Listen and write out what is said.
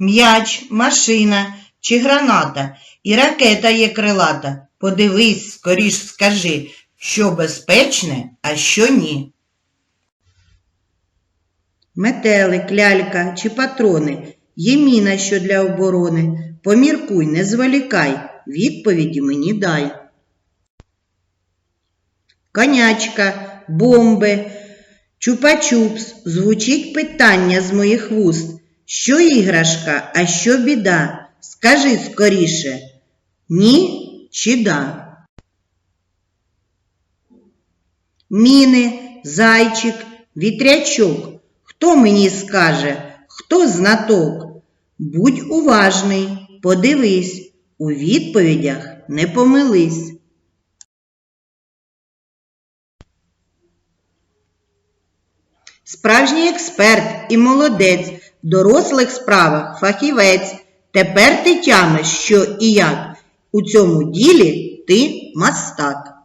М'яч, машина чи граната, і ракета є крилата. Подивись, скоріш скажи, що безпечне, а що ні. Метелик, лялька чи патрони є міна, що для оборони. Поміркуй, не зволікай, відповіді мені дай. Конячка, бомби, чупа-чупс, звучить питання з моїх вуст. Що іграшка, а що біда? Скажи скоріше, ні чи да? Міни, зайчик, вітрячок. Хто мені скаже, хто знаток? Будь уважний, подивись, у відповідях не помились. Справжній експерт і молодець, дорослих справах фахівець. Тепер ти тямиш, що і як. У цьому ділі ти мастак.